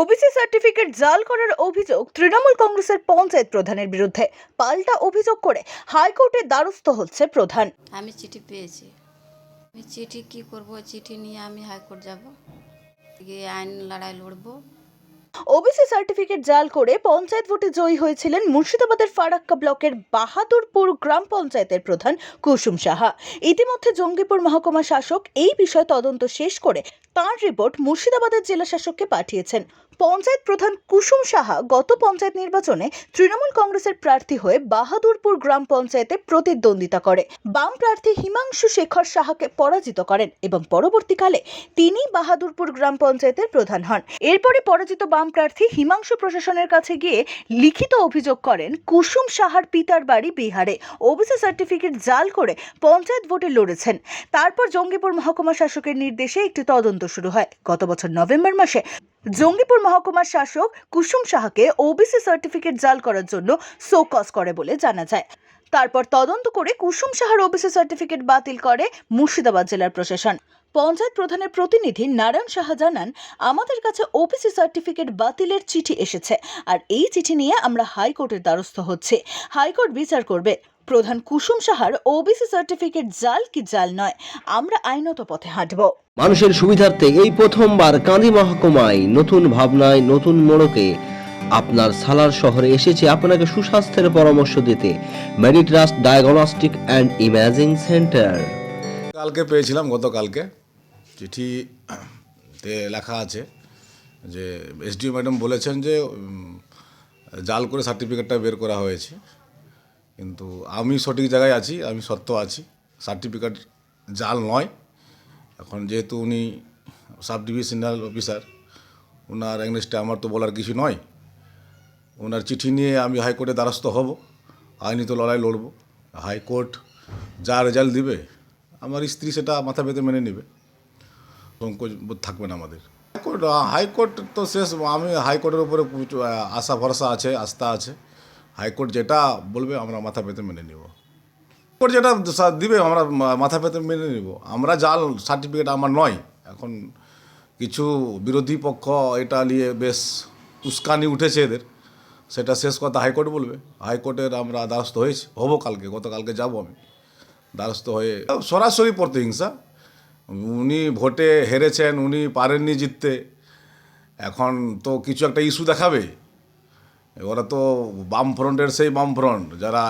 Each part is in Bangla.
ওবিসি সার্টিফিকেট জাল করার অভিযোগ তৃণমূল কংগ্রেসের পঞ্চায়েত প্রধানের বিরুদ্ধে। পাল্টা অভিযোগ করে হাইকোর্টে দ্বারস্থ হচ্ছে প্রধান। আমি চিঠি পেয়েছি। আমি চিঠি কি করব? চিঠি নিয়ে আমি হাইকোর্ট যাব। গিয়ে আইন লড়াই লড়বো। ওবিসি সার্টিফিকেট জাল করে পঞ্চায়েত ভোটে জয়ী হয়েছিলেন মুর্শিদাবাদের ফারাক্কা ব্লকের বাহাদুরপুর গ্রাম পঞ্চায়েতের প্রধান কুসুম সাহা। ইতিমধ্যে জঙ্গিপুর মহকুমা শাসক এই বিষয়ে তদন্ত শেষ করে তার রিপোর্ট মুর্শিদাবাদের জেলা শাসককে পাঠিয়েছেন। পঞ্চায়েত প্রধান কুসুম সাহা গত পঞ্চায়েত নির্বাচনে তৃণমূল কংগ্রেসের প্রার্থী হয়ে বাহাদুরপুর গ্রাম পঞ্চায়েতে প্রতিদ্বন্দ্বিতা করে। বাম প্রার্থী হিমাংশু শেখর সাহাকে পরাজিত করেন এবং পরবর্তীকালে তিনি বাহাদুরপুর গ্রাম পঞ্চায়েতের প্রধান হন। এরপরে পরাজিত বাম প্রার্থী হিমাংশু প্রশাসনের কাছে গিয়ে লিখিত অভিযোগ করেন, কুসুম সাহার পিতার বাড়ি বিহারে। ওবিসি সার্টিফিকেট জাল করে পঞ্চায়েত ভোটে লড়েছেন। তারপর জঙ্গিপুর মহকুমা শাসকের নির্দেশে একটি তদন্ত শুরু হয়। গত বছর নভেম্বর মাসে জঙ্গিপুর মহকুমার শাসক কুসুম সাহাকে ওবিসি সার্টিফিকেট জাল করার জন্য শোকজ করে বলে জানা যায়। তারপর তদন্ত করে কুসুম সাহার ওবিসি সার্টিফিকেট বাতিল করে মুর্শিদাবাদ জেলার প্রশাসন। পঞ্চায়েত প্রধানের প্রতিনিধি নারায়ণ সাহা জানান, আমাদের কাছে ওবিসি সার্টিফিকেট বাতিলের চিঠি এসেছে, আর এই চিঠি নিয়ে আমরা হাইকোর্টের দ্বারস্থ হচ্ছে। হাইকোর্ট বিচার করবে। প্রধান কুসুম সাহার ওবিসি সার্টিফিকেট জাল কি জাল নয়? আমরা আইনত পথে হাঁটব। মানুষের সুবিধার্থে এই প্রথমবার কাঁদি মহকুমায় নতুন ভাবনায় নতুন মোড়কে আপনার সালার শহরে এসেছে আপনাকে সুস্বাস্থ্যের পরামর্শ দিতে। Meditrust diagnostic and imaging centre কালকে পেয়েছিলাম গতকালকে। চিঠি তে লেখা আছে যে এসডিও ম্যাডাম বলেছেন যে জাল করে সার্টিফিকেটটা বের করা হয়েছে। কিন্তু আমি সঠিক জায়গায় আছি, আমি সত্য আছি। সার্টিফিকেট জাল নয়। এখন যেহেতু উনি সাব ডিভিশনাল অফিসার ওনার এগনেস্টে আমার তো বলার কিছু নয়। ওনার চিঠি নিয়ে আমি হাইকোর্টে দ্বারস্থ হব, আইনিত লড়াই লড়ব। হাইকোর্ট যা রেজাল্ট দিবে, আমার স্ত্রী সেটা মাথা পেতে মেনে নেবে। সংকোচ বোধ থাকবে না আমাদের। হাইকোর্ট হাইকোর্ট তো শেষ, আমি হাইকোর্টের উপরে আশা ভরসা আছে, আস্থা আছে। হাইকোর্ট যেটা বলবে, আমরা মাথা পেতে মেনে নেব। কোর্ট যেটা দিবে, আমরা মাথা পেতে মেনে নেব। আমরা জাল সার্টিফিকেট আমার নয়। এখন কিছু বিরোধী পক্ষ এটা নিয়ে বেশ উস্কানি উঠেছে এদের। সেটা শেষ কথা হাইকোর্ট বলবে। হাইকোর্টের আমরা দ্বারস্থ হয়েছি। হব কালকে, গতকালকে যাব আমি। দ্বারস্থ হয়ে সরাসরি প্রতিহিংসা। উনি ভোটে হেরেছেন, উনি পারেননি জিততে। এখন তো কিছু একটা ইস্যু দেখাবে। ওরা তো বাম ফ্রন্টের সেই বাম ফ্রন্ট যারা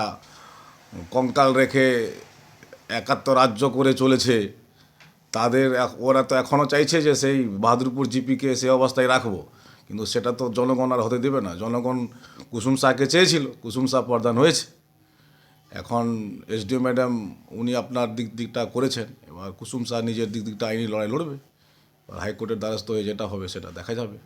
কঙ্কাল রেখে একাত্তর রাজ্য করে চলেছে, তাদের ওরা তো এখনও চাইছে যে সেই বাহাদুরপুর জিপিকে সে অবস্থায় রাখব। কিন্তু সেটা তো জনগণ আর হতে দেবে না। জনগণ কুসুম শাহকে চেয়েছিল, কুসুম শাহ প্রধান হয়েছে। এখন এসডিও ম্যাডাম, উনি আপনার দিক, দিকটা করেছেন। এবার কুসুম শাহ নিজের দিক, দিকটা আইনি লড়াই লড়বে। আর হাইকোর্টের দ্বারস্থ হয়ে যেটা হবে সেটা দেখা যাবে।